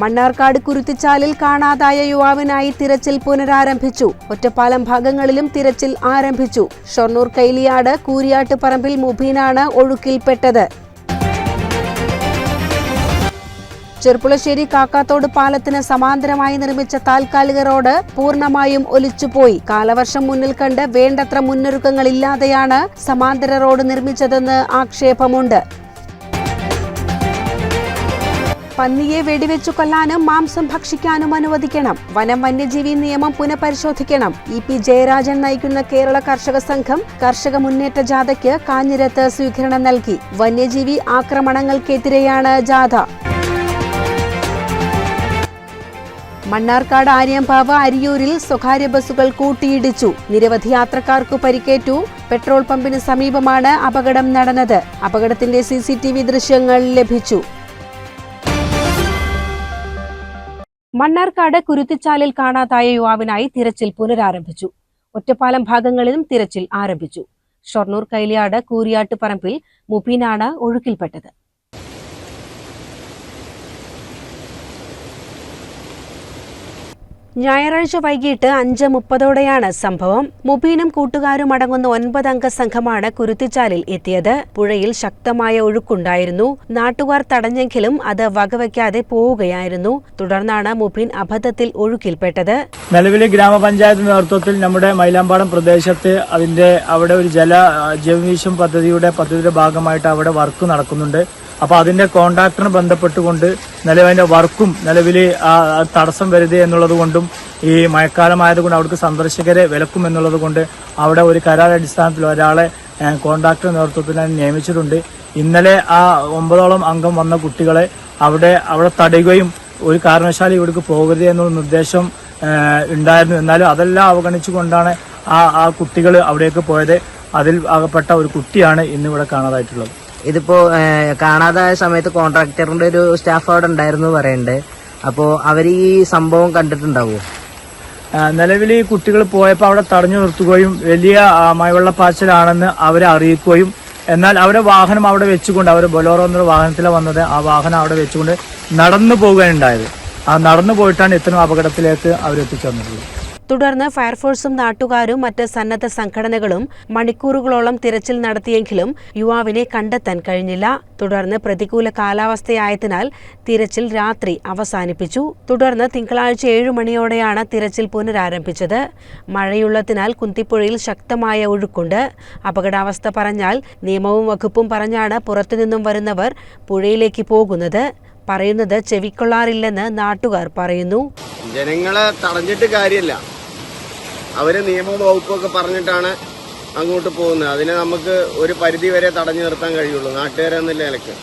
മണ്ണാർക്കാട് കുരുത്തിച്ചാലിൽ കാണാതായ യുവാവിനായി തിരച്ചിൽ പുനരാരംഭിച്ചു. ഒറ്റപ്പാലം ഭാഗങ്ങളിലും തിരച്ചിൽ ആരംഭിച്ചു. ഷൊർണൂർ കൈലിയാട് കൂരിയാട്ട് പറമ്പിൽ മുബീനാണ് ഒഴുക്കിൽപ്പെട്ടത്. ചെർപ്പുളശ്ശേരി കാക്കാത്തോട് പാലത്തിന് സമാന്തരമായി നിർമ്മിച്ച താൽക്കാലിക റോഡ് പൂർണമായും ഒലിച്ചുപോയി. കാലവർഷം മുന്നിൽ കണ്ട് വേണ്ടത്ര മുന്നൊരുക്കങ്ങളില്ലാതെയാണ് സമാന്തര റോഡ് നിർമ്മിച്ചതെന്ന് ആക്ഷേപമുണ്ട്. പന്നിയെ വെടിവെച്ചു കൊല്ലാനും മാംസം ഭക്ഷിക്കാനും അനുവദിക്കണം. വനം വന്യജീവി നിയമം പുനഃപരിശോധിക്കണം. ഇ പി ജയരാജൻ നയിക്കുന്ന കേരള കർഷക സംഘം കർഷക മുന്നേറ്റ ജാഥയ്ക്ക് കാഞ്ഞിരത്ത് സ്വീകരണം നൽകി. വന്യജീവി ആക്രമണങ്ങൾക്കെതിരെയാണ് ജാഥ. മണ്ണാർക്കാട് ആര്യമ്പാവ് അരിയൂരിൽ സ്വകാര്യ ബസ്സുകൾ കൂട്ടിയിടിച്ചു. നിരവധി യാത്രക്കാർക്ക് പരിക്കേറ്റു. പെട്രോൾ പമ്പിന് സമീപമാണ് അപകടം നടന്നത്. അപകടത്തിന്റെ സി ദൃശ്യങ്ങൾ ലഭിച്ചു. മണ്ണാർക്കാട് കുരുത്തിച്ചാലിൽ കാണാതായ യുവാവിനായി തിരച്ചിൽ പുനരാരംഭിച്ചു. ഒറ്റപ്പാലം ഭാഗങ്ങളിലും തിരച്ചിൽ ആരംഭിച്ചു. ഷൊർണൂർ കൈലിയാട് കൂരിയാട്ട് പറമ്പിൽ മുബീനാണ് ഒഴുക്കിൽപ്പെട്ടത്. ഞായറാഴ്ച വൈകിട്ട് അഞ്ച് മുപ്പതോടെയാണ് സംഭവം. മുബീനും കൂട്ടുകാരും അടങ്ങുന്ന ഒൻപതംഗ സംഘമാണ് കുരുത്തിച്ചാലിൽ എത്തിയത്. പുഴയിൽ ശക്തമായ ഒഴുക്കുണ്ടായിരുന്നു. നാട്ടുകാർ തടഞ്ഞെങ്കിലും അത് വകവയ്ക്കാതെ പോവുകയായിരുന്നു. തുടർന്നാണ് മുബീൻ അബദ്ധത്തിൽ ഒഴുക്കിൽപ്പെട്ടത്. നിലവിലെ ഗ്രാമപഞ്ചായത്ത് നേതൃത്വത്തിൽ നമ്മുടെ മൈലാമ്പാടം പ്രദേശത്ത് അതിന്റെ അവിടെ ഒരു ജല ജലവിഷം പദ്ധതിയുടെ പദ്ധതിയുടെ ഭാഗമായിട്ട് അവിടെ വർക്ക് നടക്കുന്നുണ്ട്. അപ്പൊ അതിന്റെ കോൺട്രാക്ടറിനെ ബന്ധപ്പെട്ടുകൊണ്ട് നിലവിൽ അതിന്റെ വർക്കും നിലവിൽ തടസ്സം വരുത് എന്നുള്ളത് കൊണ്ടും ഈ മഴക്കാലമായതുകൊണ്ട് അവർക്ക് സന്ദർശകരെ വിലക്കും എന്നുള്ളത് കൊണ്ട് അവിടെ ഒരു കരാർ അടിസ്ഥാനത്തിൽ ഒരാളെ കോൺട്രാക്ടർ നേതൃത്വത്തിൽ നിയമിച്ചിട്ടുണ്ട്. ഇന്നലെ ആ ഒമ്പതോളം അംഗം വന്ന കുട്ടികളെ അവിടെ അവിടെ തടയുകയും ഒരു കാരണവശാലും ഇവിടേക്ക് പോകരുത് എന്നുള്ള നിർദ്ദേശം ഉണ്ടായിരുന്നു. എന്നാലും അതെല്ലാം അവഗണിച്ചുകൊണ്ടാണ് ആ ആ കുട്ടികൾ അവിടേക്ക് പോയത്. അതിൽ അകപ്പെട്ട ഒരു കുട്ടിയാണ് ഇന്നിവിടെ കാണാതായിട്ടുള്ളത്. ഇതിപ്പോ കാണാതായ സമയത്ത് കോൺട്രാക്ടറിന്റെ ഒരു സ്റ്റാഫ് അവിടെ ഉണ്ടായിരുന്നു പറയുന്നുണ്ട് അപ്പോ അവർ ഈ സംഭവം കണ്ടിട്ടുണ്ടാവോ? നിലവിൽ ഈ കുട്ടികൾ പോയപ്പോൾ അവിടെ തടഞ്ഞു നിർത്തുകയും വലിയ മഴവെള്ള പാച്ചിലാണെന്ന് അവരെ അറിയിക്കുകയും എന്നാൽ അവരെ വാഹനം അവിടെ വെച്ചുകൊണ്ട് അവർ ബൊലോറോ എന്നൊരു വാഹനത്തിലാണ് വന്നത് ആ വാഹനം അവിടെ വെച്ചുകൊണ്ട് നടന്നു പോവുകയുണ്ടായത് ആ നടന്നു പോയിട്ടാണ് ഇത്തരം അപകടത്തിലേക്ക് അവരെത്തിച്ചു വന്നിട്ടുള്ളത് തുടർന്ന് ഫയർഫോഴ്സും നാട്ടുകാരും മറ്റ് സന്നദ്ധ സംഘടനകളും മണിക്കൂറുകളോളം തിരച്ചിൽ നടത്തിയെങ്കിലും യുവാവിനെ കണ്ടെത്താൻ കഴിഞ്ഞില്ല. തുടർന്ന് പ്രതികൂല കാലാവസ്ഥയായതിനാൽ തിരച്ചിൽ രാത്രി അവസാനിപ്പിച്ചു. തുടർന്ന് തിങ്കളാഴ്ച ഏഴു മണിയോടെയാണ് തിരച്ചിൽ പുനരാരംഭിച്ചത്. മഴയുള്ളതിനാൽ കുന്തിപ്പുഴയിൽ ശക്തമായ ഒഴുക്കുണ്ട്. അപകടാവസ്ഥ പറഞ്ഞാൽ നിയമവും വകുപ്പും പറഞ്ഞാണ് പുറത്തുനിന്നും വരുന്നവർ പുഴയിലേക്ക് പോകുന്നത്. പറയുന്നത് ചെവിക്കൊള്ളാറില്ലെന്ന് നാട്ടുകാർ പറയുന്നു. ജനങ്ങളെ തടഞ്ഞിട്ട് കാര്യമില്ല. അവർ നിയമവകുപ്പൊക്കെ പറഞ്ഞിട്ടാണ് അങ്ങോട്ട് പോകുന്നത്. അതിനെ നമുക്ക് ഒരു പരിധി വരെ തടഞ്ഞു നിർത്താൻ കഴിയുള്ളൂ. നാട്ടുകാരെന്നില്ല നിലയ്ക്ക്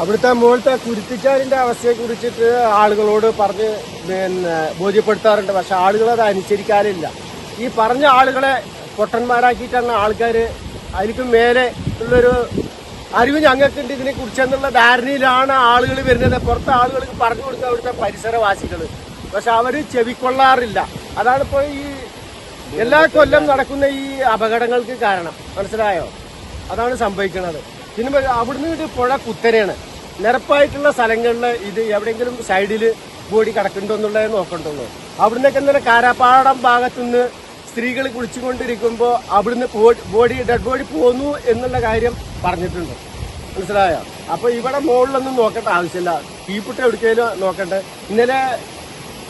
അവിടുത്തെ മുകളിലത്തെ കുരുത്തിച്ചാലിന്റെ അവസ്ഥയെ കുറിച്ചിട്ട് ആളുകളോട് പറഞ്ഞ് പിന്നെ ബോധ്യപ്പെടുത്താറുണ്ട്. പക്ഷെ ആളുകൾ അത് അനുസരിക്കാറില്ല ഈ പറഞ്ഞ ആളുകളെ പൊട്ടന്മാരാക്കിയിട്ടാണ് ആൾക്കാർ അതിലേക്ക് മേലെ ഉള്ളൊരു അറിവ് ഞങ്ങൾക്കുണ്ട് ഇതിനെ കുറിച്ചെന്നുള്ള ധാരണയിലാണ് ആളുകൾ വരുന്നത്. പുറത്തെ ആളുകൾക്ക് പറഞ്ഞു കൊടുക്കുക അവിടുത്തെ പരിസരവാസികൾ പക്ഷെ അവർ ചെവിക്കൊള്ളാറില്ല. അതാണ് ഇപ്പോൾ ഈ എല്ലാ കൊല്ലം നടക്കുന്ന ഈ അപകടങ്ങൾക്ക് കാരണം. മനസ്സിലായോ? അതാണ് സംഭവിക്കുന്നത് പിന്നെ അവിടുന്ന് ഇത് പുഴ കുത്തനെയാണ് നിരപ്പായിട്ടുള്ള സ്ഥലങ്ങളിൽ ഇത് എവിടെയെങ്കിലും സൈഡിൽ ബോഡി കിടക്കുന്നുണ്ടോ എന്നുള്ളത് നോക്കണ്ടുള്ളൂ അവിടുന്നൊക്കെ ഇന്നലെ കാരാപ്പാടം ഭാഗത്തുനിന്ന് സ്ത്രീകൾ കുളിച്ചുകൊണ്ടിരിക്കുമ്പോൾ അവിടുന്ന് ബോഡി ഡെഡ് ബോഡി പോന്നു എന്നുള്ള കാര്യം പറഞ്ഞിട്ടുണ്ട്. മനസ്സിലായോ? അപ്പൊ ഇവിടെ മുകളിലൊന്നും നോക്കേണ്ട ആവശ്യമില്ല. തീപ്പിട്ട് എവിടേക്കെങ്കിലും നോക്കണ്ട. ഇന്നലെ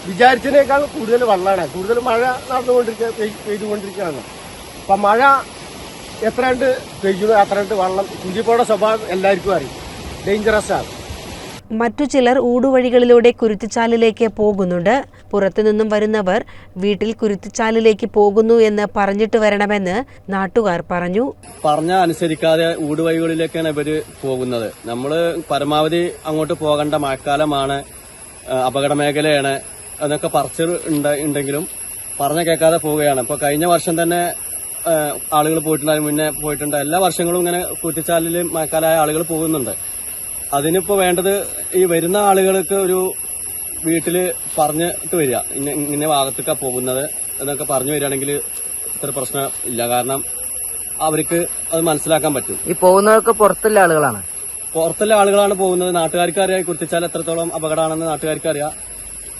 വിചാരിച്ചതിനേക്കാൾ കൂടുതൽ വെള്ളമാണ്. കൂടുതൽ മഴ നടന്നുകൊണ്ടിരിക്കുക പെയ്- പെയ്തുകൊണ്ടിരിക്കുകയാണ്. അപ്പം മഴ എത്രയുണ്ട്? പെയ്യുന്നു അത്രയുണ്ട് വെള്ളം? കുഞ്ചിപ്പോടെ സ്വഭാവം എല്ലാവർക്കും അറിയും. ഡേഞ്ചറസ് ആണ്. മറ്റു ചിലർ ഊടുവഴികളിലൂടെ കുരുത്തിച്ചാലിലേക്ക് പോകുന്നുണ്ട്. പുറത്തുനിന്നും വരുന്നവർ വീട്ടിൽ കുരുത്തിച്ചാലിലേക്ക് പോകുന്നു എന്ന് പറഞ്ഞിട്ട് വരണമെന്ന് നാട്ടുകാർ പറഞ്ഞു. പറഞ്ഞ അനുസരിക്കാതെ ഊടുവഴികളിലേക്കാണ് ഇവർ പോകുന്നത്. നമ്മൾ പരമാവധി അങ്ങോട്ട് പോകേണ്ട മഴക്കാലമാണ് അപകട മേഖലയാണ് എന്നൊക്കെ പറച്ച് ഉണ്ട്- ഉണ്ടെങ്കിലും പറഞ്ഞ കേൾക്കാതെ പോവുകയാണ്. ഇപ്പൊ കഴിഞ്ഞ വർഷം തന്നെ ആളുകൾ പോയിട്ടുണ്ടായിരുന്നു മുന്നേ പോയിട്ടുണ്ട്. എല്ലാ വർഷങ്ങളും ഇങ്ങനെ കുറ്റിച്ചാലിൽ മഴക്കാലായ ആളുകൾ പോകുന്നുണ്ട്. അതിനിപ്പോ വേണ്ടത് ഈ വരുന്ന ആളുകൾക്ക് ഒരു വീട്ടിൽ പറഞ്ഞിട്ട് വരിക. ഇന്ന ഇങ്ങനെ ഭാഗത്തേക്കാ പോകുന്നത് എന്നൊക്കെ പറഞ്ഞു വരികയാണെങ്കിൽ ഇത്ര പ്രശ്നം ഇല്ല. കാരണം അവർക്ക് അത് മനസ്സിലാക്കാൻ പറ്റും. ഈ പോകുന്നതൊക്കെ പുറത്തുള്ള ആളുകളാണ്. പുറത്തുള്ള ആളുകളാണ് പോകുന്നത്. നാട്ടുകാർക്ക് അറിയാം കുത്തിച്ചാൽ എത്രത്തോളം അപകടമാണെന്ന് നാട്ടുകാർക്ക് അറിയാം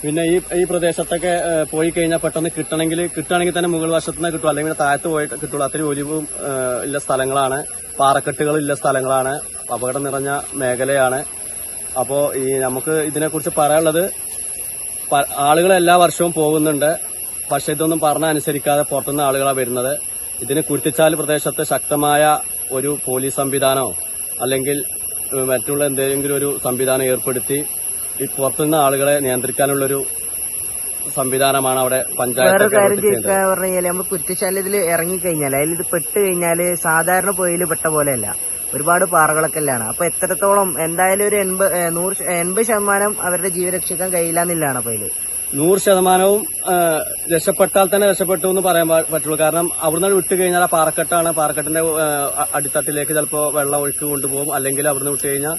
പിന്നെ ഈ ഈ പ്രദേശത്തൊക്കെ പോയി കഴിഞ്ഞാൽ പെട്ടെന്ന് കിട്ടണമെങ്കിൽ കിട്ടുകയാണെങ്കിൽ തന്നെ മുകൾ വശത്തു നിന്ന് കിട്ടും. അല്ലെങ്കിൽ താഴത്ത് പോയിട്ട് കിട്ടുള്ളൂ. അത്രയും ഒലിവും ഉള്ള സ്ഥലങ്ങളാണ്. പാറക്കെട്ടുകൾ ഉള്ള സ്ഥലങ്ങളാണ്. അപകടം നിറഞ്ഞ മേഖലയാണ്. അപ്പോൾ ഈ നമുക്ക് ഇതിനെക്കുറിച്ച് പറയാനുള്ളത് ആളുകൾ എല്ലാ വർഷവും പോകുന്നുണ്ട്. പക്ഷെ ഇതൊന്നും പറഞ്ഞ അനുസരിക്കാതെ പുറത്തുനിന്ന് ആളുകളാണ് വരുന്നത്. ഇതിന് കുരുത്തിച്ചാൽ പ്രദേശത്ത് ശക്തമായ ഒരു പോലീസ് സംവിധാനമോ അല്ലെങ്കിൽ മറ്റുള്ള എന്തെങ്കിലും ഒരു സംവിധാനം ഏർപ്പെടുത്തി ഈ പുറത്തുനിന്ന് ആളുകളെ നിയന്ത്രിക്കാനുള്ളൊരു സംവിധാനമാണ് അവിടെ പഞ്ചായത്ത് പറഞ്ഞാൽ നമ്മൾ കുറ്റിച്ചാൽ ഇതിൽ ഇറങ്ങിക്കഴിഞ്ഞാൽ അതിൽ ഇത് പെട്ട് കഴിഞ്ഞാൽ സാധാരണ പോയിൽ പെട്ട പോലെയല്ല. ഒരുപാട് പാറകളൊക്കെ ഉള്ളതാണ് അപ്പൊ എത്രത്തോളം എന്തായാലും ഒരു എൺപത് നൂറ് എൺപത് ശതമാനം അവരുടെ ജീവൻ രക്ഷിക്കാൻ കഴിയില്ല എന്നില്ലാണ് അപ്പൊ അതിൽ നൂറ് ശതമാനവും രക്ഷപ്പെട്ടാൽ തന്നെ രക്ഷപ്പെട്ടു എന്ന് പറയാൻ പറ്റുള്ളൂ. കാരണം അവിടുന്ന് വിട്ട് കഴിഞ്ഞാൽ ആ പാറക്കെട്ടാണ്. പാറക്കെട്ടിന്റെ അടിത്തട്ടിലേക്ക് ചിലപ്പോൾ വെള്ളം ഒഴുക്ക് കൊണ്ടുപോകും. അല്ലെങ്കിൽ അവിടുന്ന് വിട്ട് കഴിഞ്ഞാൽ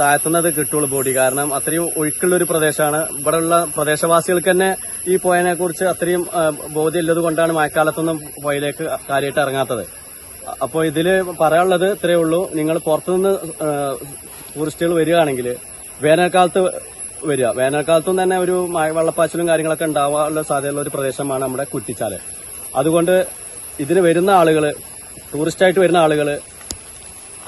താഴ്ത്തുന്നത് കിട്ടുള്ളൂ ബോഡി. കാരണം അത്രയും ഒഴുക്കുള്ള ഒരു പ്രദേശമാണ്. ഇവിടെയുള്ള പ്രദേശവാസികൾക്ക് തന്നെ ഈ പോയതിനെ കുറിച്ച് അത്രയും ബോധ്യമില്ലത് കൊണ്ടാണ് മഴക്കാലത്തൊന്നും പുഴയിലേക്ക് കാര്യമായിട്ട് ഇറങ്ങാത്തത്. അപ്പോൾ ഇതിൽ പറയാനുള്ളത് ഇത്രയേ ഉള്ളൂ. നിങ്ങൾ പുറത്തുനിന്ന് ടൂറിസ്റ്റുകൾ വരികയാണെങ്കിൽ വേനൽക്കാലത്ത് വരിക. വേനൽക്കാലത്തും തന്നെ ഒരു വെള്ളപ്പാച്ചിലും കാര്യങ്ങളൊക്കെ ഉണ്ടാവാനുള്ള സാധ്യതയുള്ള ഒരു പ്രദേശമാണ് നമ്മുടെ കുറ്റിച്ചാൽ. അതുകൊണ്ട് ഇതിന് വരുന്ന ആളുകൾ ടൂറിസ്റ്റായിട്ട് വരുന്ന ആളുകൾ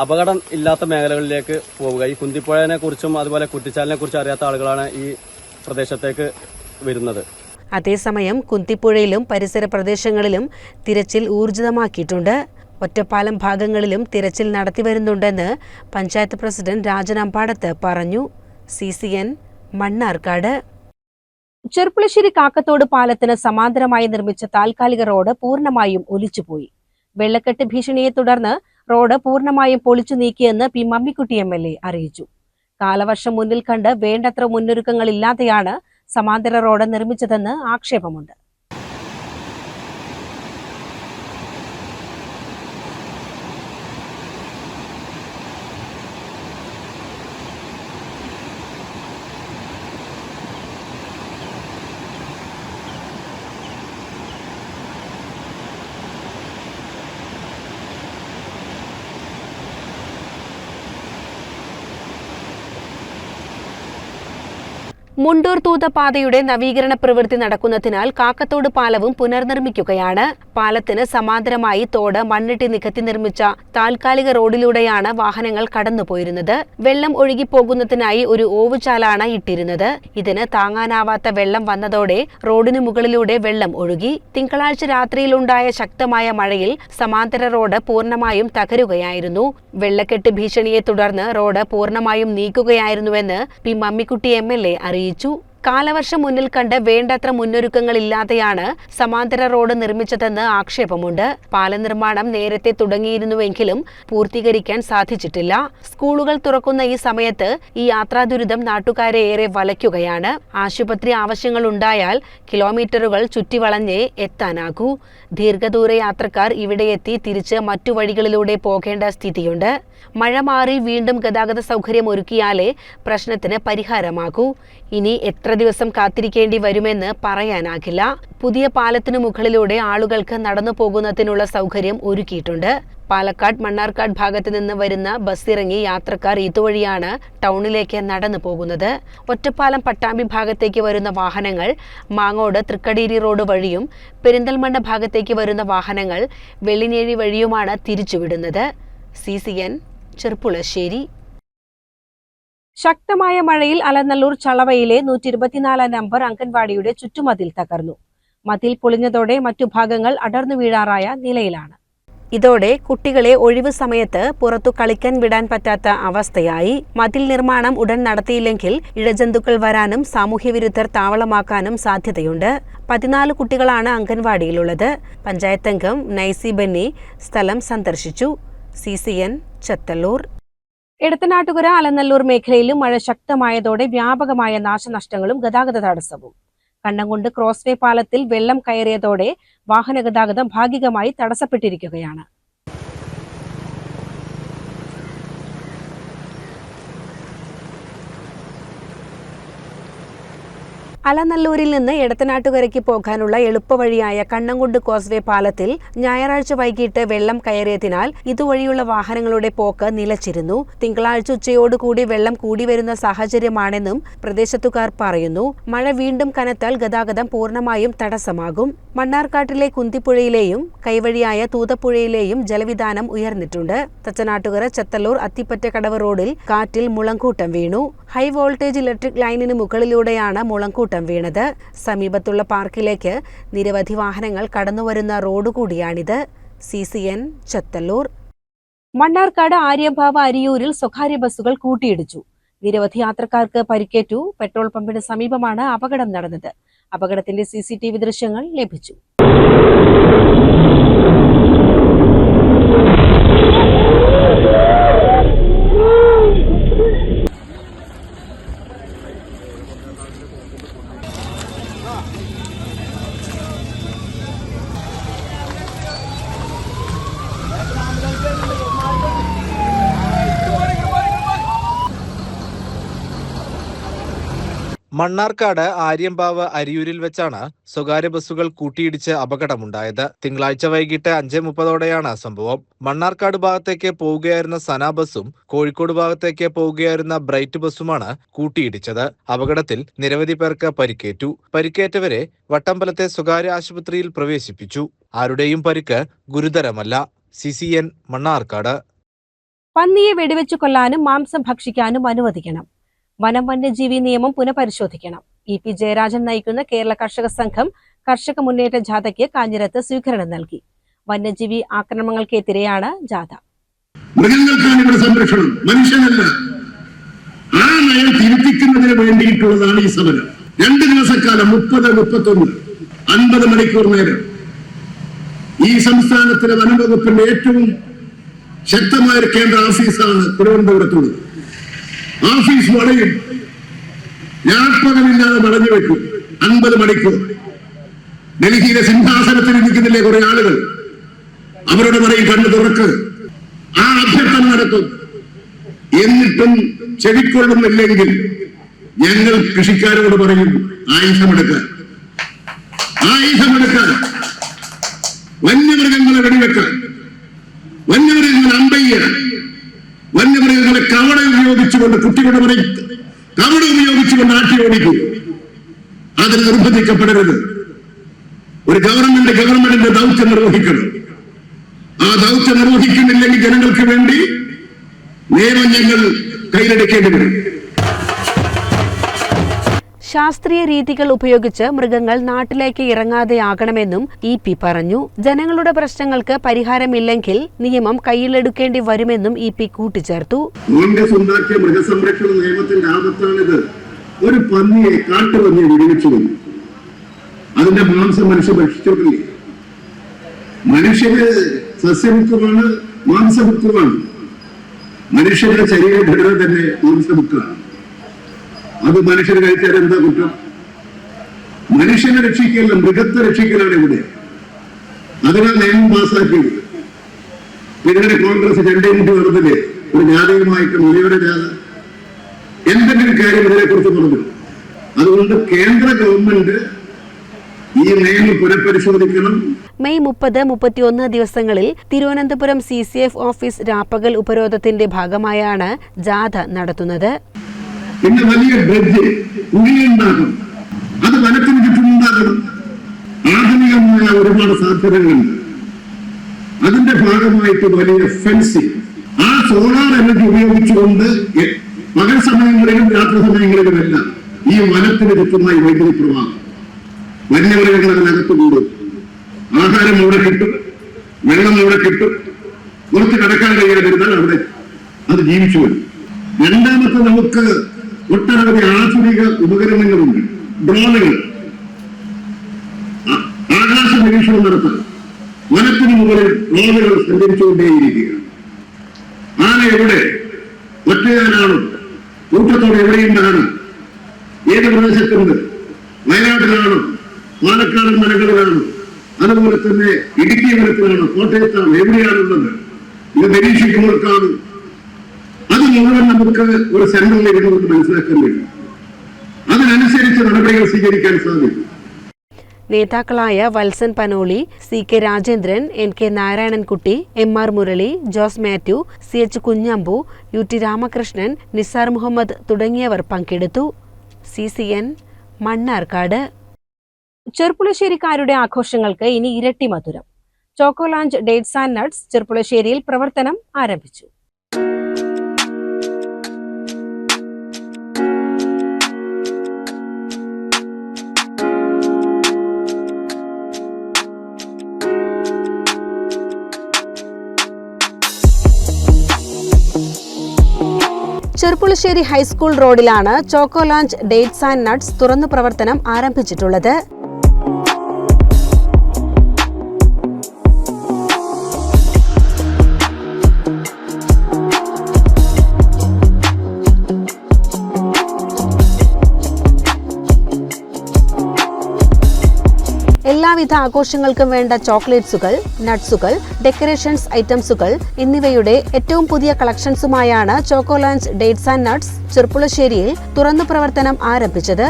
അപകടം ഇല്ലാത്ത മേഖലകളിലേക്ക് പോവുക. ഈ കുന്തിപ്പുഴനെ കുറിച്ചും അതുപോലെ കുറ്റിച്ചാലിനെ കുറിച്ചും അറിയാത്ത ആളുകളാണ് ഈ പ്രദേശത്തേക്ക് വരുന്നത്. അതേസമയം കുന്തിപ്പുഴയിലും പരിസര പ്രദേശങ്ങളിലും തിരച്ചിൽ ഊർജിതമാക്കിയിട്ടുണ്ട്. ഒറ്റപ്പാലം ഭാഗങ്ങളിലും തിരച്ചിൽ നടത്തിവരുന്നുണ്ടെന്ന് പഞ്ചായത്ത് പ്രസിഡന്റ് രാജൻ അമ്പാടത്ത് പറഞ്ഞു. C C N Mannarkkad. Cherpulassery Kakkathode പാലത്തിന് സമാന്തരമായി നിർമ്മിച്ച താൽക്കാലിക റോഡ് പൂർണമായും ഒലിച്ചുപോയി. വെള്ളക്കെട്ട് ഭീഷണിയെ തുടർന്ന് റോഡ് പൂർണമായും പൊളിച്ചു നീക്കിയെന്ന് P Mammikutty M L A അറിയിച്ചു. കാലവർഷം മുന്നിൽ കണ്ട് വേണ്ടത്ര മുന്നൊരുക്കങ്ങളില്ലാതെയാണ് സമാന്തര റോഡ് നിർമ്മിച്ചതെന്ന് ആക്ഷേപമുണ്ട്. മുണ്ടൂർ തൂതപാതയുടെ നവീകരണ പ്രവൃത്തി നടക്കുന്നതിനാൽ കാക്കത്തോട് പാലവും പുനർനിർമ്മിക്കുകയാണ്. പാലത്തിന് സമാന്തരമായി തോട് മണ്ണിട്ടി നികത്തി നിർമ്മിച്ച താൽക്കാലിക റോഡിലൂടെയാണ് വാഹനങ്ങൾ കടന്നുപോയിരുന്നത്. വെള്ളം ഒഴുകിപ്പോകുന്നതിനായി ഒരു ഓവുചാലാണ് ഇട്ടിരുന്നത്. ഇതിന് താങ്ങാനാവാത്ത വെള്ളം വന്നതോടെ റോഡിന് മുകളിലൂടെ വെള്ളം ഒഴുകി. തിങ്കളാഴ്ച രാത്രിയിലുണ്ടായ ശക്തമായ മഴയിൽ സമാന്തര റോഡ് പൂർണമായും തകരുകയായിരുന്നു. വെള്ളക്കെട്ട് ഭീഷണിയെ തുടർന്ന് റോഡ് പൂർണമായും നീക്കുകയായിരുന്നുവെന്ന് P Mammikutty M L A അറിയിച്ചു. കാലവർഷം മുന്നിൽ കണ്ട് വേണ്ടത്ര മുന്നൊരുക്കങ്ങളില്ലാതെയാണ് സമാന്തര റോഡ് നിർമ്മിച്ചതെന്ന് ആക്ഷേപമുണ്ട്. പാല നിർമ്മാണം നേരത്തെ തുടങ്ങിയിരുന്നുവെങ്കിലും പൂർത്തീകരിക്കാൻ സാധിച്ചിട്ടില്ല. സ്കൂളുകൾ തുറക്കുന്ന ഈ സമയത്ത് ഈ യാത്രാ ദുരിതം നാട്ടുകാരെ ഏറെ വലയ്ക്കുകയാണ്. ആശുപത്രി ആവശ്യങ്ങൾ ഉണ്ടായാൽ കിലോമീറ്ററുകൾ ചുറ്റിവളഞ്ഞേ എത്താനാകൂ. ദീർഘദൂര യാത്രക്കാർ ഇവിടെ എത്തി തിരിച്ച് മറ്റു വഴികളിലൂടെ പോകേണ്ട സ്ഥിതിയുണ്ട്. മഴ മാറി വീണ്ടും ഗതാഗത സൗകര്യം ഒരുക്കിയാലേ പ്രശ്നത്തിന് പരിഹാരമാകൂ. ഇനി എത്ര ദിവസം കാത്തിരിക്കേണ്ടി വരുമെന്ന് പറയാനാകില്ല. പുതിയ പാലത്തിനു മുകളിലൂടെ ആളുകൾക്ക് നടന്നു പോകുന്നതിനുള്ള സൗകര്യം ഒരുക്കിയിട്ടുണ്ട്. പാലക്കാട് മണ്ണാർക്കാട് ഭാഗത്ത് നിന്ന് വരുന്ന ബസ് ഇറങ്ങി യാത്രക്കാർ ഇതുവഴിയാണ് ടൗണിലേക്ക് നടന്നു പോകുന്നത്. ഒറ്റപ്പാലം പട്ടാമ്പി ഭാഗത്തേക്ക് വരുന്ന വാഹനങ്ങൾ മാങ്ങോട് തൃക്കടീരി റോഡ് വഴിയും പെരിന്തൽമണ്ണ ഭാഗത്തേക്ക് വരുന്ന വാഹനങ്ങൾ വെള്ളിനേഴി വഴിയുമാണ് തിരിച്ചുവിടുന്നത്. C C N Cherpulassery. ശക്തമായ മഴയിൽ അലനല്ലൂർ ചളവയിലെ നൂറ്റി ഇരുപത്തിനാലാം നമ്പർ അംഗൻവാടിയുടെ ചുറ്റുമതിൽ തകർന്നു. മതിൽ പൊളിഞ്ഞതോടെ മറ്റു ഭാഗങ്ങൾ അടർന്നു വീഴാറായ നിലയിലാണ്. ഇതോടെ കുട്ടികളെ ഒഴിവു സമയത്ത് പുറത്തു കളിക്കാൻ വിടാൻ പറ്റാത്ത അവസ്ഥയായി. മതിൽ നിർമ്മാണം ഉടൻ നടത്തിയില്ലെങ്കിൽ ഇഴജന്തുക്കൾ വരാനും സാമൂഹ്യവിരുദ്ധർ താവളമാക്കാനും സാധ്യതയുണ്ട്. പതിനാല് കുട്ടികളാണ് അംഗൻവാടിയിലുള്ളത്. പഞ്ചായത്തംഗം നൈസി ബെന്നി സ്ഥലം സന്ദർശിച്ചു. C C N Chathallur. Edathanattukara Alanallur മേഖലയിലും മഴ ശക്തമായതോടെ വ്യാപകമായ നാശനഷ്ടങ്ങളും ഗതാഗത തടസ്സവും. കണ്ണംകൊണ്ട് ക്രോസ്വേ പാലത്തിൽ വെള്ളം കയറിയതോടെ വാഹനഗതാഗതം ഭാഗികമായി തടസ്സപ്പെട്ടിരിക്കുകയാണ്. അലനല്ലൂരിൽ നിന്ന് എടത്തനാട്ടുകരയ്ക്ക് പോകാനുള്ള എളുപ്പവഴിയായ കണ്ണംകുണ്ട് കോസ്വേ പാലത്തിൽ ഞായറാഴ്ച വൈകിട്ട് വെള്ളം കയറിയതിനാൽ ഇതുവഴിയുള്ള വാഹനങ്ങളുടെ പോക്ക് നിലച്ചിരുന്നു. തിങ്കളാഴ്ച ഉച്ചയോടുകൂടി വെള്ളം കൂടി വരുന്ന സാഹചര്യമാണെന്നും പ്രദേശത്തുകാർ പറയുന്നു. മഴ വീണ്ടും കനത്താൽ ഗതാഗതം പൂർണമായും തടസ്സമാകും. മണ്ണാർക്കാട്ടിലെ കുന്തിപ്പുഴയിലെയും കൈവഴിയായ തൂതപ്പുഴയിലെയും ജലവിധാനം ഉയർന്നിട്ടുണ്ട്. തച്ചനാട്ടുകര ചെത്തല്ലൂർ അത്തിപ്പറ്റക്കടവ് റോഡിൽ കാറ്റിൽ മുളങ്കൂട്ടം വീണു. ഹൈ വോൾട്ടേജ് ഇലക്ട്രിക് ലൈനിന് മുകളിലൂടെയാണ് മുളങ്കൂട്ടം വീണത്. സമീപത്തുള്ള പാർക്കിലേക്ക് നിരവധി വാഹനങ്ങൾ കടന്നുവരുന്ന റോഡ് കൂടിയാണിത്. C C N Chathallur. Mannarkkad Aryabhava അരിയൂരിൽ സ്വകാര്യ ബസ്സുകൾ കൂട്ടിയിടിച്ചു. നിരവധി യാത്രക്കാർക്ക് പരിക്കേറ്റു. പെട്രോൾ പമ്പിന് സമീപമാണ് അപകടം നടന്നത്. അപകടത്തിന്റെ സി ദൃശ്യങ്ങൾ ലഭിച്ചു. മണ്ണാർക്കാട് ആര്യമ്പാവ് അരിയൂരിൽ വെച്ചാണ് സ്വകാര്യ ബസ്സുകൾ കൂട്ടിയിടിച്ച് അപകടമുണ്ടായത്. തിങ്കളാഴ്ച വൈകിട്ട് അഞ്ചേ മുപ്പതോടെയാണ് സംഭവം. മണ്ണാർക്കാട് ഭാഗത്തേക്ക് പോവുകയായിരുന്ന സന ബസ്സും കോഴിക്കോട് ഭാഗത്തേക്ക് പോവുകയായിരുന്ന ബ്രൈറ്റ് ബസ്സുമാണ് കൂട്ടിയിടിച്ചത്. അപകടത്തിൽ നിരവധി പേർക്ക് പരിക്കേറ്റു. പരിക്കേറ്റവരെ വട്ടമ്പലത്തെ സ്വകാര്യ ആശുപത്രിയിൽ പ്രവേശിപ്പിച്ചു. ആരുടെയും പരിക്ക് ഗുരുതരമല്ല. C C N Mannarkkad. പന്നിയെ വെടിവെച്ചു കൊല്ലാനും മാംസം ഭക്ഷിക്കാനും അനുവദിക്കണം. വനം വന്യജീവി നിയമം പുനഃപരിശോധിക്കണം. ഇ പി ജയരാജൻ നയിക്കുന്ന കേരള കർഷക സംഘം കർഷക മുന്നേറ്റ ജാഥയ്ക്ക് കാഞ്ഞിരത്ത് സ്വീകരണം നൽകി. വന്യജീവി ആക്രമണങ്ങൾക്കെതിരെയാണ് ജാഥ. മൃഗങ്ങൾക്കാണ് സംരക്ഷണം. മനുഷ്യനല്ല. ആ നയം തിരുത്തിക്കുന്നതിന് വേണ്ടിയിട്ടുള്ളതാണ് ഈ സമരം. രണ്ട് ദിവസക്കാലം മുപ്പത് മുപ്പത്തൊന്ന് അൻപത് മണിക്കൂർ നേരം. ഈ സംസ്ഥാനത്തിലെ വനം വകുപ്പിന്റെ ഏറ്റവും ശക്തമായ ഒരു കേന്ദ്ര ഓഫീസാണ് തിരുവനന്തപുരത്തുള്ളത്. ഓഫീസ് വളയും ഞാപ്പകമില്ലാതെ നടഞ്ഞു വെക്കും അൻപത് മണിക്കൂർ. ഡൽഹിയിലെ സിംഹാസനത്തിൽ ഇരിക്കുന്നില്ലേ കുറെ ആളുകൾ? അവരുടെ പറയും കണ്ണു തുറക്ക്. ആ അഭ്യർത്ഥന നടത്തും എന്നിട്ടും ചെവിക്കൊള്ളുന്നില്ലെങ്കിൽ ഞങ്ങൾ കൃഷിക്കാരോട് പറയും ആയുധമെടുക്കാൻ ആയുധമെടുക്കാൻ വന്യമൃഗങ്ങളെ വെടിവെക്കാൻ വന്യമൃഗങ്ങൾ അമ്പയ്യ. വന്യമൃഗങ്ങളെ കവട ഉപയോഗിച്ചുകൊണ്ട് കുട്ടികളുടെ പറയും കവട ഉപയോഗിച്ചുകൊണ്ട് ആട്ടി ഓടിക്കും. അതിന് നിർബന്ധിക്കപ്പെടരുത്. ഒരു ഗവൺമെന്റ് ഗവൺമെന്റിന്റെ ദൗത്യം നിർവഹിക്കണം. ആ ദൗത്യം നിർവഹിക്കുന്നില്ലെങ്കിൽ ജനങ്ങൾക്ക് വേണ്ടി നിയമം ഞങ്ങൾ കയ്യിലെടുക്കേണ്ടി വരും. ശാസ്ത്രീയ രീതികൾ ഉപയോഗിച്ച് മൃഗങ്ങൾ നാട്ടിലേക്ക് ഇറങ്ങാതെയാകണമെന്നും ഇ പി പറഞ്ഞു. ജനങ്ങളുടെ പ്രശ്നങ്ങൾക്ക് പരിഹാരമില്ലെങ്കിൽ നിയമം കയ്യിലെടുക്കേണ്ടി വരുമെന്നും ഇ പി കൂട്ടിച്ചേർത്തു. ഉണ്ടാക്കിയ മൃഗസംരക്ഷണ നിയമത്തിന്റെ ആപത്താണിത്. ഒരു പന്നിയെ കാട്ടുപന്നിയെ വിടിവിച്ചു വന്നു അതിന്റെ മാംസം മനുഷ്യ ഭക്ഷിച്ചിട്ടില്ലേ? മനുഷ്യന് സസ്യമുഖമാണ് മാംസമുഖമാണ് മനുഷ്യന്റെ ശരീരഘടന തന്നെ മാംസമുഖമാണ് അത് മനുഷ്യന് കഴിച്ചാൽ എന്താ കുറ്റം? മനുഷ്യനെ രക്ഷിക്കല്ല മൃഗത്തെ രക്ഷിക്കലാണ് ഇവിടെ. അതിനാൽ നിയമം പാസ്സാക്കിയത് പിന്നീട് കോൺഗ്രസ് രണ്ടേ മുട്ടി നടന്നില്ലേ ഒരു ജാതകമായിട്ട് മുലയുടെ ജാത. എന്തെങ്കിലും കാര്യം ഇതിനെ കുറിച്ച് പറഞ്ഞു. അതുകൊണ്ട് കേന്ദ്ര ഗവൺമെന്റ് ഈ നിയമം പുനഃപരിശോധിക്കണം. മെയ് മുപ്പത് മുപ്പത്തിയൊന്ന് ദിവസങ്ങളിൽ Thiruvananthapuram C C F office രാപ്പകൽ ഉപരോധത്തിന്റെ ഭാഗമായാണ് ജാഥ നടത്തുന്നത്. പിന്നെ വലിയ ഡ്രഡ്ജ് ഉണ്ടാക്കും അത് വനത്തിന് ചുറ്റുമുണ്ടാക്കണം ആധുനികമായ ഒരുപാട് സാധ്യതകളുണ്ട്. അതിന്റെ ഭാഗമായിട്ട് വലിയ ഫെൻസിങ് ആ സോളാർ എനർജി ഉപയോഗിച്ചുകൊണ്ട് പകൽ സമയങ്ങളിലും രാത്രി സമയങ്ങളിലുമെല്ലാം ഈ വനത്തിന് ചുറ്റുമായി വൈദ്യുതി പ്രവാഹം. വന്യമൃഗങ്ങൾ അതിനകത്ത് കൂടും. ആഹാരം അവിടെ കിട്ടും. വെള്ളം അവിടെ കിട്ടും. കുറച്ച് കടക്കാൻ കഴിയാതിരുന്നാൽ അവിടെ അത് ജീവിച്ചു വരും. രണ്ടാമത്തെ നമുക്ക് ഒട്ടനവധി ആധുനിക ഉപകരണങ്ങളുണ്ട് ഡ്രോണുകൾ. ആകാശ നിരീക്ഷണം നടത്താൻ വനത്തിന് മുകളിൽ ഡ്രോണുകൾ സഞ്ചരിച്ചുകൊണ്ടേയിരിക്കുകയാണ് ആന എവിടെ? ഒറ്റയാനാണ് കൂട്ടത്തോടെ എവിടെയുണ്ടാണ് ഏത് പ്രദേശത്തുണ്ട്? വയനാട്ടിലാണോ? പാലക്കാട് മലകളിലാണോ അതുപോലെ തന്നെ ഇടുക്കി വനത്തിലാണോ? കോട്ടയത്താണ്? എവിടെയാണുള്ളത്? ഇത് നിരീക്ഷിക്കുമ്പോൾ കാണും. അത് മുഴുവൻ നമുക്ക് ഒരു സെന്ററിൽ നമുക്ക് മനസ്സിലാക്കാൻ കഴിയും. അതിനനുസരിച്ച് നടപടികൾ സ്വീകരിക്കാൻ സാധിക്കും. നേതാക്കളായ Valsan Panoli C K Rajendran N K Narayanankutty M R Murali Jose Mathew C H Kunhambu U T Ramakrishnan Nisar Muhammad തുടങ്ങിയവർ പങ്കെടുത്തു. C C N Mannarkkad. ചെർപ്പുളശ്ശേരിക്കാരുടെ ആഘോഷങ്ങൾക്ക് ഇനി ഇരട്ടി മധുരം. Choco Lounge dates and nuts ചെർപ്പുളശ്ശേരിയിൽ പ്രവർത്തനം ആരംഭിച്ചു. ചെർപ്പുളശ്ശേരി ഹൈസ്കൂൾ റോഡിലാണ് ചോക്കോലാഞ്ച് dates and nuts തുറന്നു പ്രവർത്തനം ആരംഭിച്ചിട്ടുള്ളത്. എല്ലാവിധ ആഘോഷങ്ങൾക്കും വേണ്ട ചോക്ലേറ്റ്സുകൾ നട്ട്സുകൾ ഡെക്കറേഷൻസ് ഐറ്റംസുകൾ എന്നിവയുടെ ഏറ്റവും പുതിയ കളക്ഷൻസുമായാണ് ചോക്കോലാൻഡ് ഡേറ്റ്സ് ആൻഡ് നട്ട്സ് ചെർപ്പുളശ്ശേരിയിൽ തുറന്നു പ്രവർത്തനം ആരംഭിച്ചത്.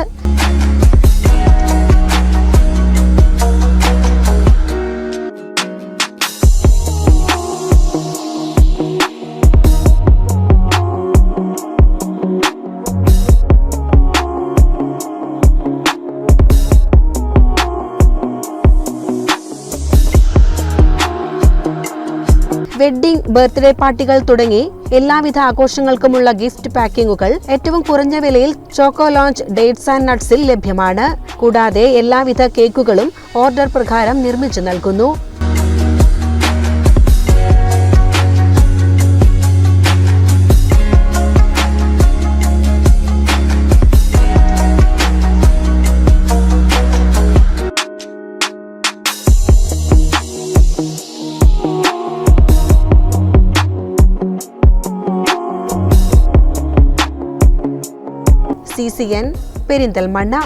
വെഡ്ഡിംഗ് ബർത്ത്ഡേ പാർട്ടികൾ തുടങ്ങി എല്ലാവിധ ആഘോഷങ്ങൾക്കുമുള്ള ഗിഫ്റ്റ് പാക്കിങ്ങുകൾ ഏറ്റവും കുറഞ്ഞ വിലയിൽ ചോക്കോ ലോഞ്ച് ഡേറ്റ്സ് ആൻഡ് നട്ട്സിൽ ലഭ്യമാണ്. കൂടാതെ എല്ലാവിധ കേക്കുകളും ഓർഡർ പ്രകാരം നിർമ്മിച്ചു നൽകുന്നു. സി സി എൻ പെരിന്തൽമണ്ണ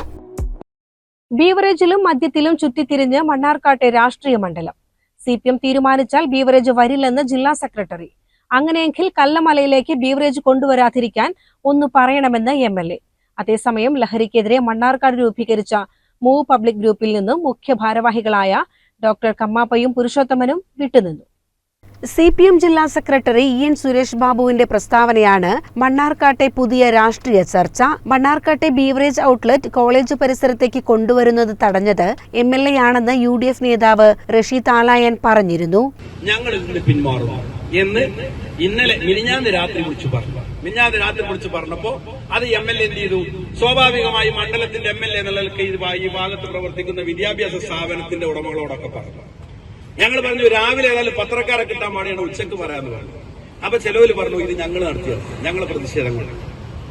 ബീവറേജിലും മദ്യത്തിലും ചുറ്റിത്തിരിഞ്ഞ് മണ്ണാർക്കാട്ടെ രാഷ്ട്രീയ മണ്ഡലം. സി പി എം തീരുമാനിച്ചാൽ ബീവറേജ് വരില്ലെന്ന് ജില്ലാ സെക്രട്ടറി. അങ്ങനെയെങ്കിൽ കല്ലമലയിലേക്ക് ബീവറേജ് കൊണ്ടുവരാതിരിക്കാൻ ഒന്ന് പറയണമെന്ന് എം എൽ എ. അതേസമയം ലഹരിക്കെതിരെ മണ്ണാർക്കാട് രൂപീകരിച്ച മൂവ് പബ്ലിക് ഗ്രൂപ്പിൽ നിന്നും മുഖ്യ ഭാരവാഹികളായ ഡോക്ടർ കമ്മാപ്പയും പുരുഷോത്തമനും വിട്ടുനിന്നു. സി പി എം ജില്ലാ സെക്രട്ടറി ഇ എൻ സുരേഷ് ബാബുവിന്റെ പ്രസ്താവനയാണ് മണ്ണാർക്കാട്ടെ പുതിയ രാഷ്ട്രീയ ചർച്ച മണ്ണാർക്കാട്ടെ ബീവറേജ് ഔട്ട്ലെറ്റ് കോളേജ് പരിസരത്തേക്ക് കൊണ്ടുവരുന്നത് തടഞ്ഞത് എം എൽ എ ആണെന്ന് യു ഡി എഫ് നേതാവ് റഷീദ് ആലായൻ പറഞ്ഞിരുന്നു. ഞങ്ങൾ എന്ന് ഇന്നലെ മിനിഞ്ഞാന്ന് രാത്രി കുറിച്ച് പറഞ്ഞു. മിനിഞ്ഞാന്ന് രാത്രി കുറിച്ച് പറഞ്ഞപ്പോ അത് എം എൽ എന്ത് ചെയ്തു? സ്വാഭാവികമായി മണ്ഡലത്തിന്റെ എം എൽ എ ഈ ഭാഗത്ത് പ്രവർത്തിക്കുന്ന വിദ്യാഭ്യാസ സ്ഥാപനത്തിന്റെ ഉടമകളോടൊക്കെ പറഞ്ഞു. ഞങ്ങൾ പറഞ്ഞു രാവിലെ ഏതായാലും പത്രക്കാരെ കിട്ടാൻ പാടിയാണ് ഉച്ചയ്ക്ക് പറയാന്ന് പറഞ്ഞു. അപ്പൊ ചെലവിൽ പറഞ്ഞു ഇത് ഞങ്ങൾ നടത്തിയത് ഞങ്ങളെ പ്രതിഷേധം കൊണ്ട്.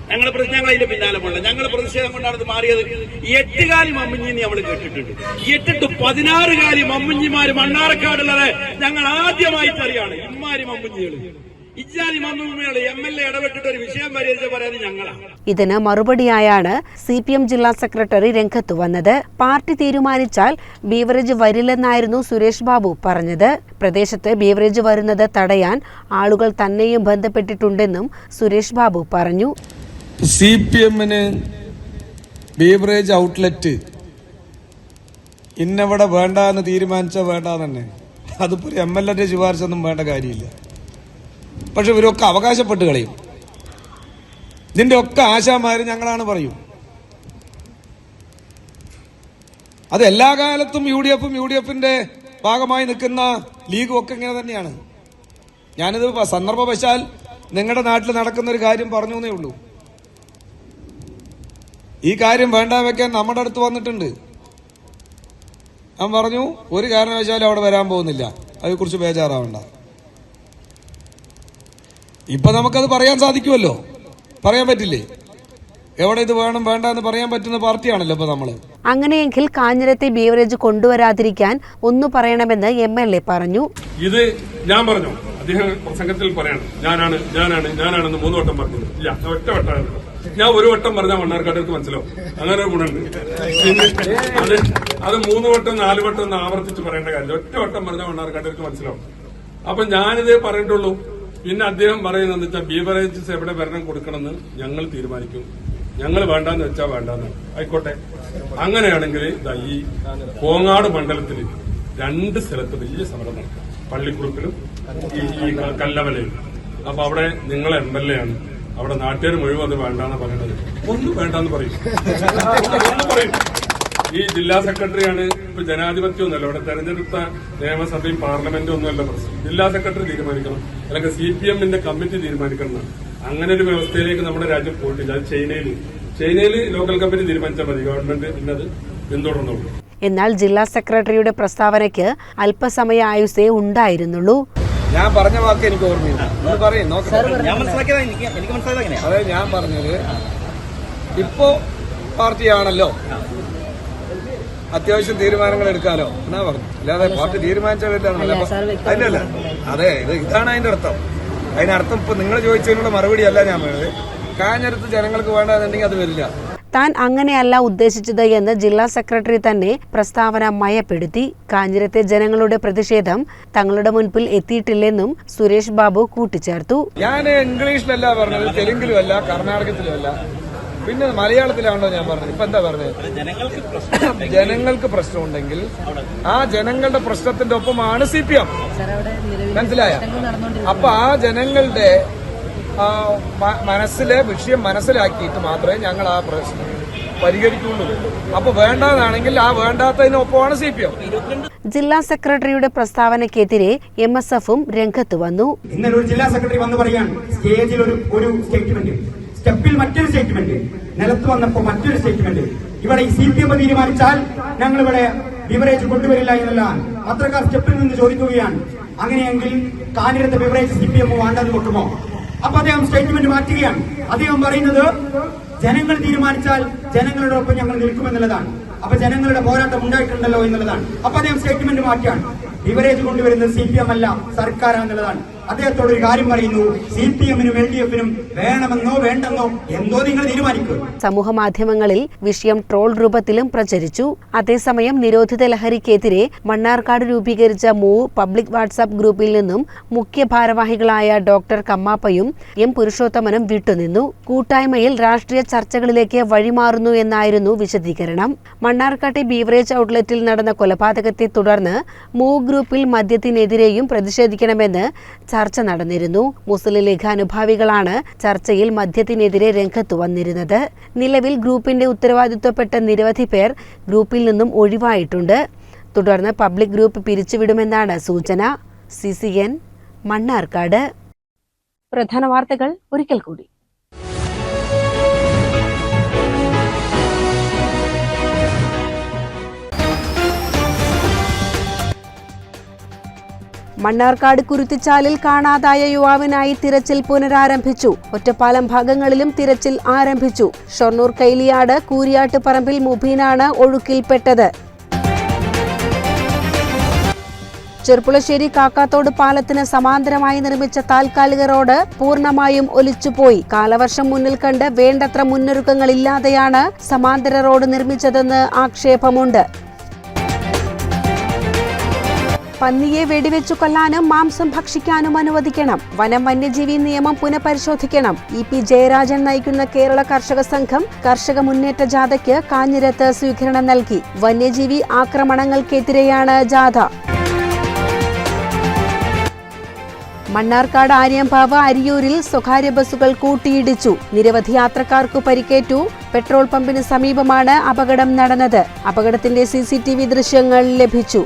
ഞങ്ങൾ ഞങ്ങൾ അതിന്റെ പിന്നാലെ പോകണ്ട ഞങ്ങൾ പ്രതിഷേധം കൊണ്ടാണ് ഇത് മാറിയത്. എട്ടുകാലി മമ്മിഞ്ഞി നമ്മൾ കേട്ടിട്ടുണ്ട്. എട്ടിട്ട് പതിനാറ് കാലി മമ്മിഞ്ഞിമാര് മണ്ണാറക്കാടുള്ളത് ഞങ്ങൾ ആദ്യമായിട്ട് അറിയാണ് ഇമ്മാരി മമ്മിഞ്ഞികൾ. ഇതിന് മറുപടിയായാണ് സി പി എം ജില്ലാ സെക്രട്ടറി രംഗത്ത് വന്നത്. പാർട്ടി തീരുമാനിച്ചാൽ ബീവറേജ് വരില്ലെന്നായിരുന്നു സുരേഷ് ബാബു പറഞ്ഞത്. പ്രദേശത്ത് ബീവറേജ് വരുന്നത് തടയാൻ ആളുകൾ തന്നെയും ബന്ധപ്പെട്ടിട്ടുണ്ടെന്നും സുരേഷ് ബാബു പറഞ്ഞു. സി പി എമ്മിന് ബീവറേജ് ഔട്ട്ലെറ്റ് ഇന്നവിടെ വേണ്ട എന്ന് തീരുമാനിച്ചാൽ വേണ്ട തന്നെ. അതിപ്പോ ഒരു എം എൽ എന്റെ ശുപാർശ ഒന്നും വേണ്ട കാര്യമില്ല. പക്ഷെ ഇവരൊക്കെ അവകാശപ്പെട്ട് കളയും. ഇതിന്റെ ഒക്കെ ആശാമാര് ഞങ്ങളാണ് പറയും. അത് എല്ലാ കാലത്തും യു ഡി എഫും യു ഡി എഫിന്റെ ഭാഗമായി നിൽക്കുന്ന ലീഗും ഒക്കെ ഇങ്ങനെ തന്നെയാണ്. ഞാനിത് സന്ദർഭവശാൽ നിങ്ങളുടെ നാട്ടിൽ നടക്കുന്ന ഒരു കാര്യം പറഞ്ഞു എന്നേ ഉള്ളൂ. ഈ കാര്യം വേണ്ട വെക്കാൻ നമ്മുടെ അടുത്ത് വന്നിട്ടുണ്ട്. ഞാൻ പറഞ്ഞു ഒരു കാരണവശാലും അവിടെ വരാൻ പോകുന്നില്ല. അതേക്കുറിച്ച് ബേജാറാവണ്ട. ഇപ്പൊ നമുക്കത് പറയാൻ സാധിക്കുമല്ലോ. പറയാൻ പറ്റില്ലേ? എവിടെ ഇത് വേണം വേണ്ട എന്ന് പറയാൻ പറ്റുന്ന പാർട്ടിയാണല്ലോ ഇപ്പൊ നമ്മൾ. അങ്ങനെയെങ്കിൽ കാഞ്ഞിരത്തെ ബീവറേജ് കൊണ്ടുവരാതിരിക്കാൻ ഒന്ന് പറയണമെന്ന് എം എൽ എ പറഞ്ഞു. ഇത് ഞാൻ പറഞ്ഞു. അദ്ദേഹം പ്രസംഗത്തിൽ പറയണം. ഞാനാണ് ഞാനാണ് ഞാനാണെന്ന് മൂന്ന് വട്ടം പറഞ്ഞു. ഇല്ല ഒറ്റ വട്ടമാണ് ഞാൻ ഒരു വട്ടം പറഞ്ഞാൽ മണ്ണാർക്കാട്ടർക്ക് മനസ്സിലാവും. അങ്ങനെ ഒരു ഗുണമുണ്ട്. അത് മൂന്ന് വട്ടം നാല് വട്ടം ഒന്ന് ആവർത്തിച്ച് പറയേണ്ട കാര്യമില്ല. ഒറ്റ വട്ടം പറഞ്ഞാൽ മണ്ണാർക്കാട്ടർക്ക് മനസ്സിലാവും. അപ്പൊ ഞാനിതേ പറഞ്ഞിട്ടുള്ളൂ. പിന്നെ അദ്ദേഹം പറയുന്നത് വെച്ചാൽ ബീവറേജസ് എവിടെ ഭരണം കൊടുക്കണമെന്ന് ഞങ്ങൾ തീരുമാനിക്കും. ഞങ്ങൾ വേണ്ടാന്ന് വെച്ചാൽ വേണ്ടാന്ന്. ആയിക്കോട്ടെ. അങ്ങനെയാണെങ്കിൽ ഈ കോങ്ങാട് മണ്ഡലത്തിൽ രണ്ട് സ്ഥലത്ത് വലിയ സമരം നടക്കും. പള്ളിക്കുറുപ്പിലും ഈ കല്ലവലയിലും കല്ലവലയും അപ്പൊ അവിടെ നിങ്ങൾ എം എൽ എ ആണ്. അവിടെ നാട്ടുകാർ മുഴുവൻ അത് വേണ്ടാന്ന് പറയുന്നത്. ഒന്നും വേണ്ടാന്ന് പറയും. ഈ ജില്ലാ സെക്രട്ടറിയാണ് ഇപ്പൊ ജനാധിപത്യം ഒന്നുമല്ല. ഇവിടെ തെരഞ്ഞെടുത്ത നിയമസഭയും പാർലമെന്റും ഒന്നുമല്ല പ്രശ്നം. ജില്ലാ സെക്രട്ടറി തീരുമാനിക്കണം. അല്ലെങ്കിൽ സി പി എമ്മിന്റെ കമ്മിറ്റി തീരുമാനിക്കണം. അങ്ങനെ ഒരു വ്യവസ്ഥയിലേക്ക് നമ്മുടെ രാജ്യം പോയിട്ടില്ല. അത് ചൈനയിൽ ചൈനയിൽ ലോക്കൽ കമ്മിറ്റി തീരുമാനിച്ചാൽ മതി. ഗവൺമെന്റ് ഇന്നത് പിന്തുടർന്നുള്ളൂ എന്നാൽ ജില്ലാ സെക്രട്ടറിയുടെ പ്രസ്താവനയ്ക്ക് അല്പസമയ ആയുസേ ഉണ്ടായിരുന്നുള്ളൂ. ഞാൻ പറഞ്ഞ വാക്ക് എനിക്ക് ഓർമ്മയില്ല. ഒന്ന് പറയും എങ്ങനെയാ ഞാൻ പറഞ്ഞത് ഇപ്പോ പാർട്ടിയാണല്ലോ. അത്യാവശ്യം തീരുമാനങ്ങൾ എടുക്കാലോ? എന്നാ പറഞ്ഞു. അല്ലാതെ പാർട്ടി തീരുമാനിച്ച അല്ല അതെ ഇത് ഇതാണ് അതിന്റെ അർത്ഥം. അതിനർത്ഥം ഇപ്പൊ നിങ്ങൾ ചോദിച്ചതിനുള്ള മറുപടി അല്ല ഞാൻ പറഞ്ഞത്. കാഞ്ഞിരത്ത് ജനങ്ങൾക്ക് വേണ്ടതെന്നുണ്ടെങ്കിൽ അത് വരില്ല. താൻ അങ്ങനെയല്ല ഉദ്ദേശിച്ചത് എന്ന് ജില്ലാ സെക്രട്ടറി തന്നെ പ്രസ്താവന മയപ്പെടുത്തി. കാഞ്ഞിരത്തെ ജനങ്ങളുടെ പ്രതിഷേധം തങ്ങളുടെ മുൻപിൽ എത്തിയിട്ടില്ലെന്നും സുരേഷ് ബാബു കൂട്ടിച്ചേർത്തു. ഞാൻ ഇംഗ്ലീഷിലല്ല പറഞ്ഞത് തെലുങ്കിലും അല്ല കർണാടകത്തിലും അല്ല പിന്നെ മലയാളത്തിലാണോ ഞാൻ പറഞ്ഞത്. ഇപ്പൊ എന്താ പറഞ്ഞത്? ജനങ്ങൾക്ക് പ്രശ്നമുണ്ടെങ്കിൽ ആ ജനങ്ങളുടെ പ്രശ്നത്തിന്റെ ഒപ്പമാണ് സി പി എം. മനസ്സിലായ? അപ്പൊ ആ ജനങ്ങളുടെ മനസ്സിലെ വിഷയം മനസ്സിലാക്കിയിട്ട് മാത്രമേ ഞങ്ങൾ ആ പ്രശ്നം പരിഹരിക്കുള്ളൂ അപ്പൊ വേണ്ടതാണെങ്കിൽ ആ വേണ്ടാത്തതിനൊപ്പമാണ് സി പി എം. ജില്ലാ സെക്രട്ടറിയുടെ പ്രസ്താവനക്കെതിരെ എം എസ് എഫും രംഗത്ത് വന്നു. ഇന്നലെ ഒരു ജില്ലാ സെക്രട്ടറി വന്ന് പറയാൻ സ്റ്റേജിൽ ഒരു ഒരു സ്റ്റേറ്റ്മെന്റ്. സ്റ്റെപ്പിൽ മറ്റൊരു സ്റ്റേറ്റ്മെന്റ്. നിലത്ത് വന്നപ്പോൾ മറ്റൊരു സ്റ്റേറ്റ്മെന്റ്. ഇവിടെ ഈ സി പി എം തീരുമാനിച്ചാൽ ഞങ്ങൾ ഇവിടെ ബിവറേജ് കൊണ്ടുവരില്ല എന്നല്ല പത്രക്കാർ സ്റ്റെപ്പിൽ നിന്ന് ചോദിക്കുകയാണ്. അങ്ങനെയെങ്കിൽ കാഞ്ഞിരത്തെ ബിവറേജ് സി പി എം വേണ്ടത് വെക്കുമോ അപ്പൊ അദ്ദേഹം സ്റ്റേറ്റ്മെന്റ് മാറ്റുകയാണ്. അദ്ദേഹം പറയുന്നത് ജനങ്ങൾ തീരുമാനിച്ചാൽ ജനങ്ങളുടെ ഒപ്പം ഞങ്ങൾ നിൽക്കുമെന്നുള്ളതാണ് അപ്പൊ ജനങ്ങളുടെ പോരാട്ടം ഉണ്ടായിട്ടുണ്ടല്ലോ എന്നുള്ളതാണ്. അപ്പൊ അദ്ദേഹം സ്റ്റേറ്റ്മെന്റ് മാറ്റിയാണ് ബിവറേജ് കൊണ്ടുവരുന്നത് സി പി എം അല്ല സർക്കാരാന്നുള്ളതാണ് അദ്ദേഹത്തോട് ഒരു കാര്യം പറയുന്നു. സി പി എമ്മിനും എൽ ഡി എഫിനും വേണമെന്നോ വേണ്ടെന്നോ എന്തോ നിങ്ങൾ തീരുമാനിക്കും. സമൂഹ മാധ്യമങ്ങളിൽ വിഷയം ട്രോൾ രൂപത്തിലും പ്രചരിച്ചു. അതേസമയം നിരോധിത ലഹരിക്കെതിരെ മണ്ണാർക്കാട് രൂപീകരിച്ച മൂവ് പബ്ലിക് വാട്സാപ്പ് ഗ്രൂപ്പിൽ നിന്നും മുഖ്യ ഭാരവാഹികളായ ഡോക്ടർ കമ്മാപ്പയും എം പുരുഷോത്തമനും വിട്ടുനിന്നു. കൂട്ടായ്മയിൽ രാഷ്ട്രീയ ചർച്ചകളിലേക്ക് വഴിമാറുന്നു എന്നായിരുന്നു വിശദീകരണം. മണ്ണാർക്കാട്ടെ ബീവറേജ് ഔട്ട്ലെറ്റിൽ നടന്ന കൊലപാതകത്തെ തുടർന്ന് മൂവ് ഗ്രൂപ്പിൽ മദ്യത്തിനെതിരെയും പ്രതിഷേധിക്കണമെന്ന് ചർച്ച നടന്നിരുന്നു. മുസ്ലിം ലീഗ് അനുഭാവികളാണ് ചർച്ചയിൽ മദ്യത്തിനെതിരെ രംഗത്തു വന്നിരുന്നത്. നിലവിൽ ഗ്രൂപ്പിന്റെ ഉത്തരവാദിത്വപ്പെട്ട നിരവധി പേർ ഗ്രൂപ്പിൽ നിന്നും ഒഴിവായിട്ടുണ്ട്. തുടർന്ന് പബ്ലിക് ഗ്രൂപ്പ് പിരിച്ചുവിടുമെന്നാണ് സൂചന. C C N Mannarkkad. പ്രധാന വാർത്തകൾ ഒരിക്കൽ കൂടി. മണ്ണാർക്കാട് കുരുത്തിച്ചാലിൽ കാണാതായ യുവാവിനായി തിരച്ചിൽ പുനരാരംഭിച്ചു. ഒറ്റപ്പാലം ഭാഗങ്ങളിലും തിരച്ചിൽ ആരംഭിച്ചു. ഷൊർണൂർ കൈലിയാട് കൂരിയാട്ടുപറമ്പിൽ മുബീനാണ് ഒഴുക്കിൽപ്പെട്ടത്. ചെർപ്പുളശ്ശേരി കാക്കാത്തോട് പാലത്തിന് സമാന്തരമായി നിർമ്മിച്ച താൽക്കാലിക റോഡ് പൂർണമായും ഒലിച്ചുപോയി. കാലവർഷം മുന്നിൽ കണ്ട് വേണ്ടത്ര മുന്നൊരുക്കങ്ങളില്ലാതെയാണ് സമാന്തര റോഡ് നിർമ്മിച്ചതെന്ന് ആക്ഷേപമുണ്ട്. പന്നിയെ വെടിവെച്ചു കൊല്ലാനും മാംസം ഭക്ഷിക്കാനും അനുവദിക്കണം. വനം വന്യജീവി നിയമം പുനഃപരിശോധിക്കണം. ഇ പി ജയരാജൻ നയിക്കുന്ന കേരള കർഷക സംഘം കർഷക മുന്നേറ്റ ജാഥയ്ക്ക് കാഞ്ഞിരത്ത് സ്വീകരണം നൽകി. വന്യജീവി ആക്രമണങ്ങൾക്കെതിരെയാണ് ജാഥ. മണ്ണാർക്കാട് ആര്യമ്പാവ് അരിയൂരിൽ സ്വകാര്യ ബസ്സുകൾ കൂട്ടിയിടിച്ചു. നിരവധി യാത്രക്കാർക്ക് പരിക്കേറ്റു. പെട്രോൾ പമ്പിന് സമീപമാണ് അപകടം നടന്നത്. അപകടത്തിന്റെ സി സി ടി വി ദൃശ്യങ്ങൾ ലഭിച്ചു.